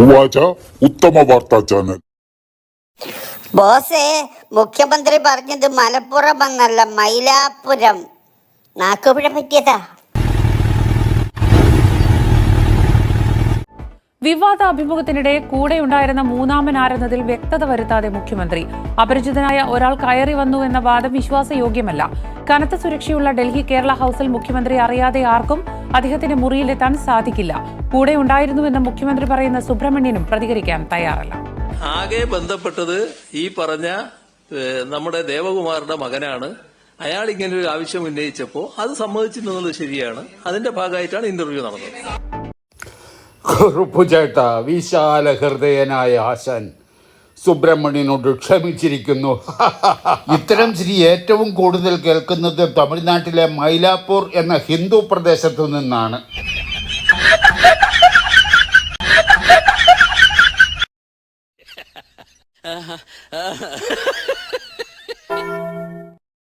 ഉവാച ഉത്തമ വാർത്താ ചാനൽ. ബോസേ മുഖ്യമന്ത്രി പറഞ്ഞത് മലപ്പുറം എന്നല്ല മൈലാപ്പുരം നാക്കുപിഴ പറ്റിയതാ. വിവാദ അഭിമുഖത്തിനിടെ കൂടെയുണ്ടായിരുന്ന മൂന്നാമനാരെന്നതിൽ വ്യക്തത വരുത്താതെ മുഖ്യമന്ത്രി. അപരിചിതനായ ഒരാൾ കയറി വന്നു എന്ന വാദം വിശ്വാസയോഗ്യമല്ല. കനത്ത സുരക്ഷയുള്ള ഡൽഹി കേരള ഹൌസിൽ മുഖ്യമന്ത്രി അറിയാതെ ആർക്കും അദ്ദേഹത്തിന്റെ മുറിയിലെത്താൻ സാധിക്കില്ല. കൂടെ ഉണ്ടായിരുന്നുവെന്ന് മുഖ്യമന്ത്രി പറയുന്ന സുബ്രഹ്മണ്യനും പ്രതികരിക്കാൻ തയ്യാറല്ല. ആകെ ബന്ധപ്പെട്ടത് ഈ പറഞ്ഞ നമ്മുടെ ദേവകുമാറിന്റെ മകനാണ്. അയാൾ ഇങ്ങനെ ഒരു ആവശ്യം ഉന്നയിച്ചപ്പോൾ അത് സമ്മതിച്ചിരുന്നത് ശരിയാണ്. അതിന്റെ ഭാഗമായിട്ടാണ് ഇന്റർവ്യൂ നടന്നത്. കുറുപ്പുചേട്ട വിശാല ഹൃദയനായ ആശാൻ സുബ്രഹ്മണ്യനോട് ക്ഷമിച്ചിരിക്കുന്നു. ഇത്തരം ചിരി ഏറ്റവും കൂടുതൽ കേൾക്കുന്നത് തമിഴ്നാട്ടിലെ മൈലാപ്പൂർ എന്ന ഹിന്ദു പ്രദേശത്തു നിന്നാണ്.